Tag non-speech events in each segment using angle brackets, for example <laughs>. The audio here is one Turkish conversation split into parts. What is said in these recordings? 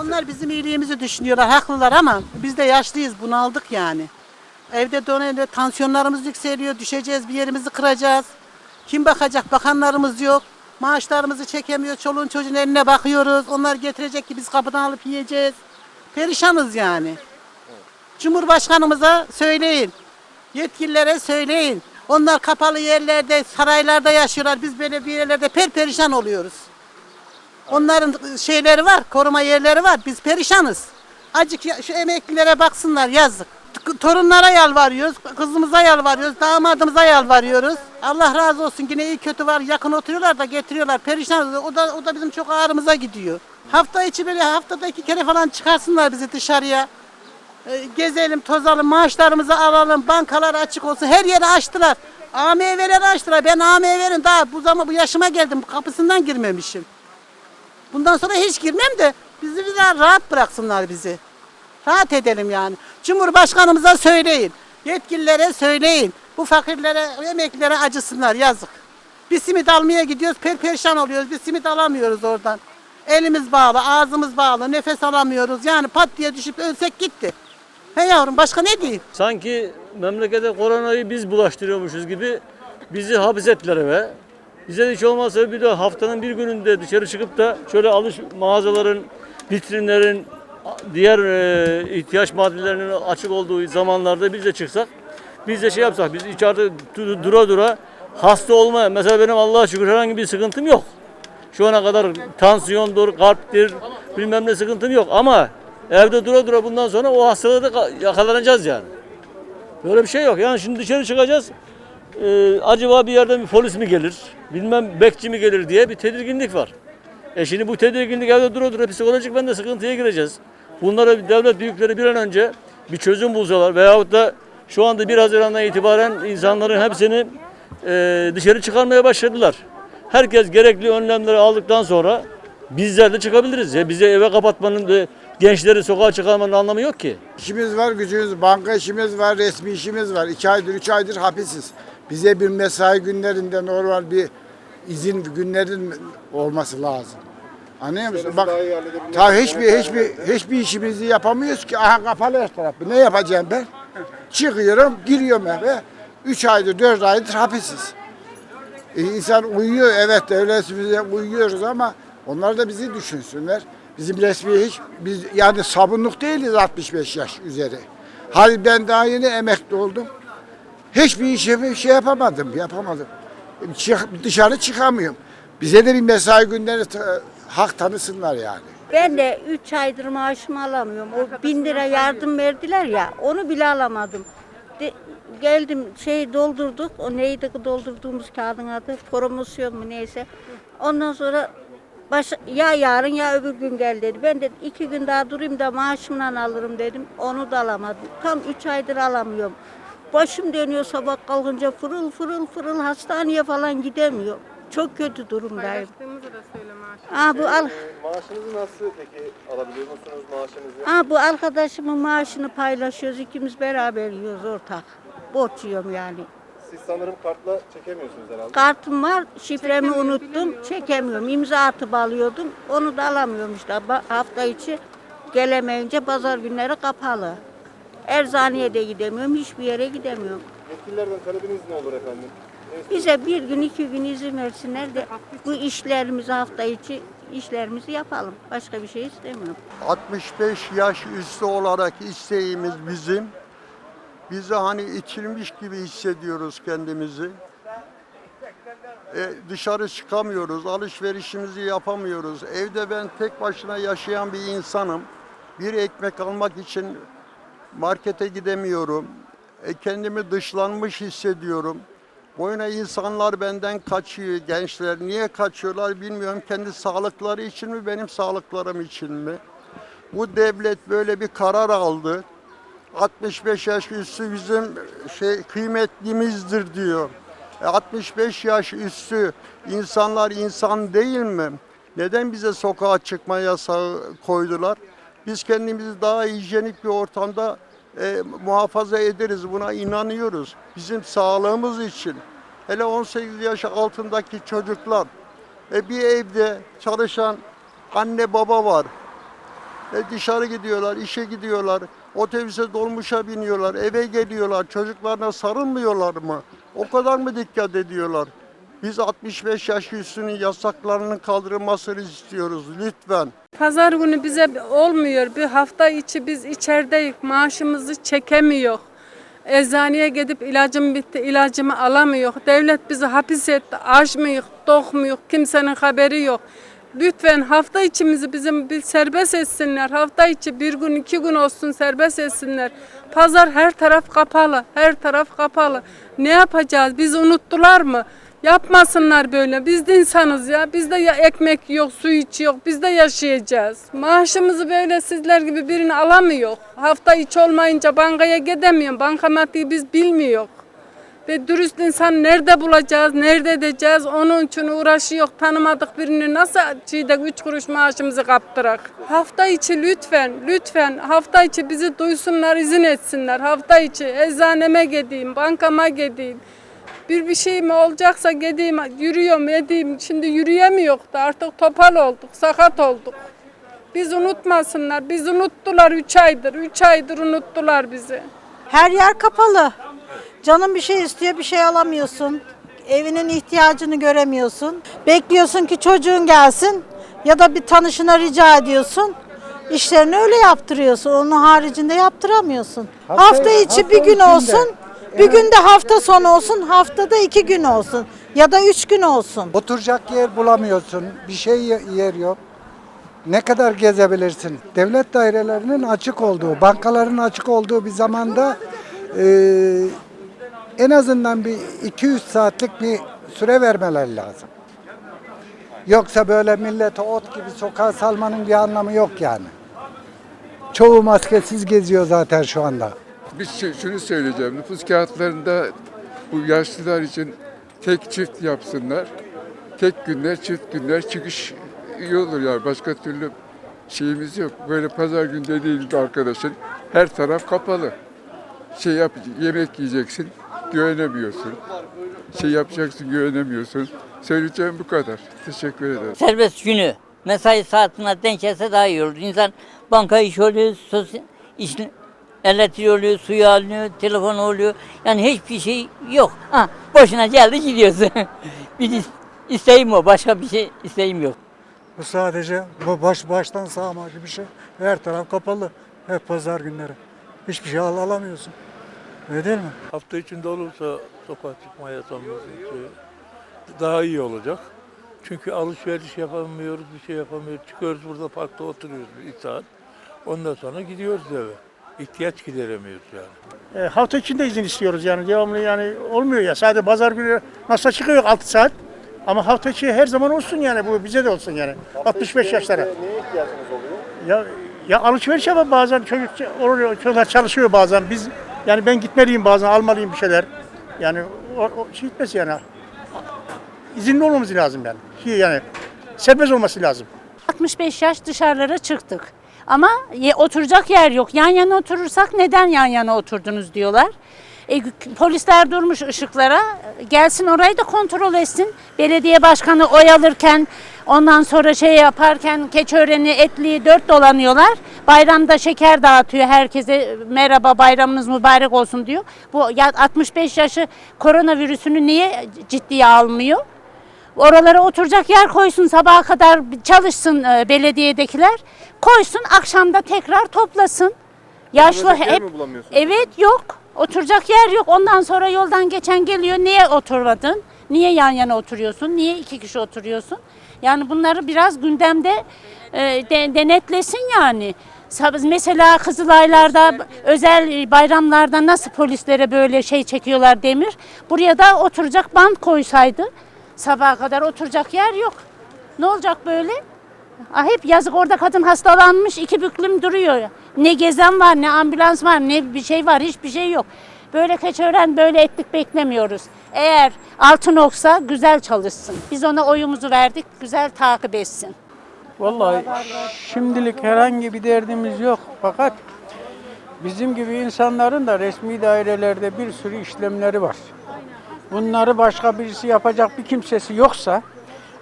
Onlar bizim iyiliğimizi düşünüyorlar, haklılar ama biz de yaşlıyız, bunaldık yani. Evde dönemde tansiyonlarımız yükseliyor, düşeceğiz, bir yerimizi kıracağız. Kim bakacak? Bakanlarımız yok. Maaşlarımızı çekemiyor, çoluğun çocuğun eline bakıyoruz. Onlar getirecek ki biz kapıdan alıp yiyeceğiz. Perişanız yani. Cumhurbaşkanımıza söyleyin. Yetkililere söyleyin. Onlar kapalı yerlerde, saraylarda yaşıyorlar. Biz yerlerde perperişan oluyoruz. Onların şeyleri var, koruma yerleri var. Biz perişanız. Acık şu emeklilere baksınlar yazık. T- Torunlara yalvarıyoruz, kızımıza yalvarıyoruz, damadımıza yalvarıyoruz. Allah razı olsun yine iyi kötü var, yakın oturuyorlar da getiriyorlar. Perişanız. O da, o da bizim çok ağrımıza gidiyor. Hafta içi böyle haftada iki kere falan çıkarsınlar bizi dışarıya. E, gezelim, tozalım, maaşlarımızı alalım, bankalar açık olsun. Her yeri açtılar. AMV'leri açtılar. Ben AMV'nin daha bu zaman bu yaşıma geldim. Kapısından girmemişim. Bundan sonra hiç girmem de bizi daha rahat bıraksınlar bizi. Rahat edelim yani. Cumhurbaşkanımıza söyleyin. Yetkililere söyleyin. Bu fakirlere, emeklilere acısınlar yazık. Bir simit almaya gidiyoruz, perperişan oluyoruz. Bir simit alamıyoruz oradan. Elimiz bağlı, ağzımız bağlı, nefes alamıyoruz. Yani pat diye düşüp ölsek gitti. He yavrum başka ne diyeyim? Sanki memlekete koronayı biz bulaştırıyormuşuz gibi bizi hapis ettiler eve. Bize hiç olmazsa bir de haftanın bir gününde dışarı çıkıp da şöyle alış mağazaların, vitrinlerin, diğer e, ihtiyaç maddelerinin açık olduğu zamanlarda biz de çıksak, biz de şey yapsak, biz içeride du- dura dura hasta olmaya, mesela benim Allah'a şükür herhangi bir sıkıntım yok. Şu ana kadar tansiyondur, kalptir, bilmem ne sıkıntım yok ama evde dura dura bundan sonra o hastalığı da ka- yakalanacağız yani. Böyle bir şey yok. Yani şimdi dışarı çıkacağız. Ee, acaba bir yerden bir polis mi gelir? Bilmem bekçi mi gelir diye bir tedirginlik var. E şimdi bu tedirginlik evde dura dura psikolojik ben de sıkıntıya gireceğiz. Bunlara devlet büyükleri bir an önce bir çözüm bulsalar veyahut da şu anda 1 Haziran'dan itibaren insanların hepsini e, dışarı çıkarmaya başladılar. Herkes gerekli önlemleri aldıktan sonra bizler de çıkabiliriz. Ya bize eve kapatmanın ve gençleri sokağa çıkarmanın anlamı yok ki. İşimiz var, gücümüz, banka işimiz var, resmi işimiz var. İki aydır, üç aydır hapisiz. Bize bir mesai günlerinde normal bir izin günlerin olması lazım. Anlıyor musun? Bak, ta hiçbir hiçbir hiçbir işimizi yapamıyoruz ki. Aha kapalı her taraf. Ne yapacağım ben? Çıkıyorum, giriyorum eve. Üç aydır, dört aydır hapisiz. E, insan uyuyor, evet devletimize uyuyoruz ama onlar da bizi düşünsünler. Bizim resmi hiç, biz yani sabunluk değiliz 65 yaş üzeri. Hadi ben daha yeni emekli oldum. Hiçbir işe şey yapamadım, yapamadım. Çık- dışarı çıkamıyorum. Bize de bir mesai günleri ta- hak tanısınlar yani. Ben de 3 aydır maaşımı alamıyorum. O bin lira yardım verdiler ya onu bile alamadım. De- geldim şey doldurduk. O neydi doldurduğumuz kağıdın adı? Promosyon mu neyse. Ondan sonra baş, ya yarın ya öbür gün gel dedi. Ben de iki gün daha durayım da maaşımdan alırım dedim. Onu da alamadım. Tam 3 aydır alamıyorum. Başım dönüyor sabah kalkınca fırıl fırıl fırıl hastaneye falan gidemiyorum. Çok kötü durumdayım. Paylaştığımızı da söyle maaşı. Aa, bu al, Maaşınızı nasıl peki alabiliyor musunuz maaşınızı? Aa, bu arkadaşımın maaşını paylaşıyoruz. ikimiz beraber yiyoruz ortak. Borç yiyorum yani. Siz sanırım kartla çekemiyorsunuz herhalde. Kartım var, şifremi unuttum, çekemiyorum. İmza atıp alıyordum, onu da alamıyorum işte. Ba- Hafta içi gelemeyince pazar günleri kapalı. Erzaneye de gidemiyorum, hiçbir yere gidemiyorum. Yetkililerden talebiniz ne olur efendim? Bize bir gün, iki gün izin versinler de bu işlerimizi hafta içi işlerimizi yapalım. Başka bir şey istemiyorum. 65 yaş üstü olarak isteğimiz bizim. Bizi hani içilmiş gibi hissediyoruz kendimizi. E, dışarı çıkamıyoruz, alışverişimizi yapamıyoruz. Evde ben tek başına yaşayan bir insanım. Bir ekmek almak için markete gidemiyorum. E, kendimi dışlanmış hissediyorum. Boyuna insanlar benden kaçıyor, gençler. Niye kaçıyorlar bilmiyorum. Kendi sağlıkları için mi, benim sağlıklarım için mi? Bu devlet böyle bir karar aldı. 65 yaş üstü bizim şey kıymetlimizdir diyor. E, 65 yaş üstü insanlar insan değil mi? Neden bize sokağa çıkma yasağı koydular? Biz kendimizi daha hijyenik bir ortamda e, muhafaza ederiz. Buna inanıyoruz. Bizim sağlığımız için. Hele 18 yaş altındaki çocuklar. E, bir evde çalışan anne baba var. E dışarı gidiyorlar, işe gidiyorlar, otobüse dolmuşa biniyorlar, eve geliyorlar, çocuklarına sarılmıyorlar mı? O kadar mı dikkat ediyorlar? Biz 65 yaş üstünün yasaklarının kaldırılmasını istiyoruz lütfen. Pazar günü bize olmuyor. Bir hafta içi biz içerideyiz. Maaşımızı çekemiyor. Eczaneye gidip ilacım bitti, ilacımı alamıyor. Devlet bizi hapis etti. Açmıyor, dokmuyor. Kimsenin haberi yok. Lütfen hafta içimizi bizim bir serbest etsinler. Hafta içi bir gün iki gün olsun serbest etsinler. Pazar her taraf kapalı. Her taraf kapalı. Ne yapacağız? Bizi unuttular mı? Yapmasınlar böyle. Biz de insanız ya. Bizde ya ekmek yok, su hiç yok. Biz de yaşayacağız. Maaşımızı böyle sizler gibi birini alamıyor. Hafta içi olmayınca bankaya gidemiyorum. Bankamatiği biz bilmiyor. Ve dürüst insan nerede bulacağız, nerede edeceğiz onun için uğraşıyor. Tanımadık birini nasıl çiğde üç kuruş maaşımızı kaptırak. Hafta içi lütfen, lütfen hafta içi bizi duysunlar, izin etsinler. Hafta içi eczaneme gideyim, bankama gideyim. Bir bir şey mi olacaksa gideyim, yürüyorum, edeyim. Şimdi yürüyemiyor da artık topal olduk, sakat olduk. Biz unutmasınlar, biz unuttular üç aydır, üç aydır unuttular bizi. Her yer kapalı. Canın bir şey istiyor bir şey alamıyorsun. Evinin ihtiyacını göremiyorsun. Bekliyorsun ki çocuğun gelsin ya da bir tanışına rica ediyorsun. İşlerini öyle yaptırıyorsun. Onun haricinde yaptıramıyorsun. Hafta, içi bir gün olsun. Bir gün de hafta sonu olsun. Haftada iki gün olsun. Ya da üç gün olsun. Oturacak yer bulamıyorsun. Bir şey ye- yer yok. Ne kadar gezebilirsin? Devlet dairelerinin açık olduğu, bankaların açık olduğu bir zamanda eee, en azından bir 200 saatlik bir süre vermeleri lazım. Yoksa böyle millete ot gibi sokağa salmanın bir anlamı yok yani. Çoğu maskesiz geziyor zaten şu anda. Bir şey, şunu söyleyeceğim. Nüfus kağıtlarında bu yaşlılar için tek çift yapsınlar. Tek günler, çift günler çıkış iyi olur yani. Başka türlü şeyimiz yok. Böyle pazar günü dediği gibi arkadaşın her taraf kapalı. Şey yap, yemek yiyeceksin, güvenemiyorsun. Şey yapacaksın, güvenemiyorsun. Söyleyeceğim bu kadar. Teşekkür ederim. serbest günü mesai saatine denk daha iyi olur. İnsan banka iş oluyor, sosyal iş, elektriği oluyor, suyu alıyor, telefon oluyor. Yani hiçbir şey yok. Ha, boşuna geldi gidiyorsun. <laughs> bir is- isteğim o, başka bir şey isteğim yok. Bu sadece bu baş baştan sağmacı bir şey. Her taraf kapalı. Hep pazar günleri. Hiçbir şey al alamıyorsun. Öyle değil mi? Hafta içinde olursa sokağa çıkma yasağımız daha iyi olacak. Çünkü alışveriş yapamıyoruz, bir şey yapamıyoruz. Çıkıyoruz burada parkta oturuyoruz bir saat. Ondan sonra gidiyoruz eve. İhtiyaç gideremiyoruz yani. E, hafta içinde izin istiyoruz yani devamlı yani olmuyor ya. Sadece pazar günü nasıl çıkıyor 6 saat. Ama hafta içi her zaman olsun yani bu bize de olsun yani. 65 yaşlara. Neye ihtiyacınız oluyor? Ya ya alışveriş yapar bazen çocuk oluyor, çocuklar çalışıyor bazen. Biz yani ben gitmeliyim bazen almalıyım bir şeyler. Yani o, o şey gitmesi yani. İzinli olmamız lazım yani. Yani serbest olması lazım. 65 yaş dışarılara çıktık. Ama ye- oturacak yer yok. Yan yana oturursak neden yan yana oturdunuz diyorlar. E, polisler durmuş ışıklara. Gelsin orayı da kontrol etsin. Belediye başkanı oy alırken ondan sonra şey yaparken Keçiören'i etliği dört dolanıyorlar. Bayramda şeker dağıtıyor herkese merhaba bayramınız mübarek olsun diyor. Bu ya 65 yaşı koronavirüsünü niye ciddiye almıyor? Oralara oturacak yer koysun sabaha kadar çalışsın e, belediyedekiler. Koysun akşamda tekrar toplasın. Yaşlı Oturacak yer hep mi bulamıyorsunuz? Evet yok. Oturacak yer yok. Ondan sonra yoldan geçen geliyor. Niye oturmadın? Niye yan yana oturuyorsun? Niye iki kişi oturuyorsun? Yani bunları biraz gündemde e, de- denetlesin yani. Sab- Mesela Kızılaylar'da özel bayramlarda nasıl polislere böyle şey çekiyorlar demir. Buraya da oturacak band koysaydı sabaha kadar oturacak yer yok. Ne olacak böyle? Ah, hep yazık orada kadın hastalanmış iki büklüm duruyor. Ne gezen var ne ambulans var ne bir şey var hiçbir şey yok. Böyle keçören böyle etlik beklemiyoruz. Eğer altın oksa güzel çalışsın. Biz ona oyumuzu verdik güzel takip etsin. Vallahi şimdilik herhangi bir derdimiz yok. Fakat bizim gibi insanların da resmi dairelerde bir sürü işlemleri var. Bunları başka birisi yapacak bir kimsesi yoksa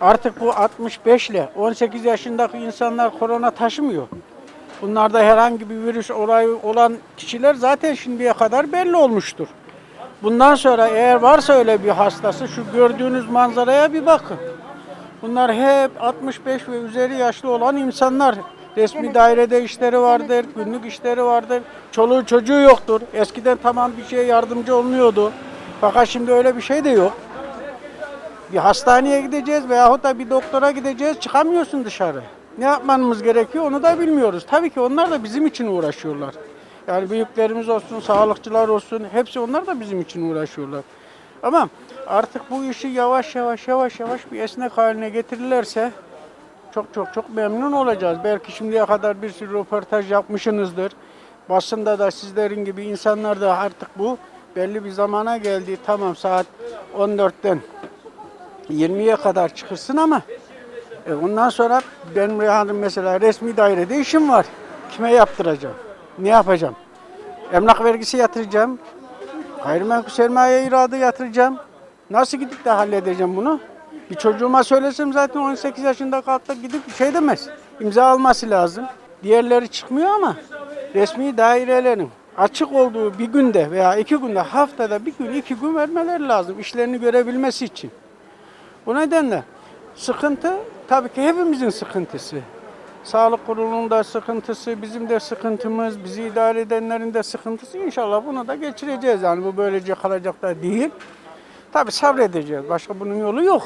artık bu 65 ile 18 yaşındaki insanlar korona taşımıyor. Bunlarda herhangi bir virüs olayı olan kişiler zaten şimdiye kadar belli olmuştur. Bundan sonra eğer varsa öyle bir hastası şu gördüğünüz manzaraya bir bakın. Bunlar hep 65 ve üzeri yaşlı olan insanlar. Resmi dairede işleri vardır, günlük işleri vardır. Çoluğu çocuğu yoktur. Eskiden tamam bir şeye yardımcı olmuyordu. Fakat şimdi öyle bir şey de yok. Bir hastaneye gideceğiz veyahut da bir doktora gideceğiz çıkamıyorsun dışarı. Ne yapmamız gerekiyor onu da bilmiyoruz. Tabii ki onlar da bizim için uğraşıyorlar. Yani büyüklerimiz olsun, sağlıkçılar olsun hepsi onlar da bizim için uğraşıyorlar. Ama artık bu işi yavaş yavaş yavaş yavaş bir esnek haline getirirlerse çok çok çok memnun olacağız. Belki şimdiye kadar bir sürü röportaj yapmışsınızdır. Basında da sizlerin gibi insanlar da artık bu belli bir zamana geldi. Tamam saat 14'ten 20'ye kadar çıkırsın ama e, ondan sonra benim yani mesela resmi dairede işim var. Kime yaptıracağım? Ne yapacağım? Emlak vergisi yatıracağım. Gayrimenkul sermaye iradı yatıracağım. Nasıl gidip de halledeceğim bunu? Bir çocuğuma söylesem zaten 18 yaşında kalkıp gidip şey demez. İmza alması lazım. Diğerleri çıkmıyor ama resmi dairelerin açık olduğu bir günde veya iki günde haftada bir gün iki gün vermeleri lazım işlerini görebilmesi için. Bu nedenle sıkıntı tabii ki hepimizin sıkıntısı. Sağlık kurulunun da sıkıntısı, bizim de sıkıntımız, bizi idare edenlerin de sıkıntısı. İnşallah bunu da geçireceğiz. Yani bu böylece kalacak da değil. Tabii sabredeceğiz. Başka bunun yolu yok.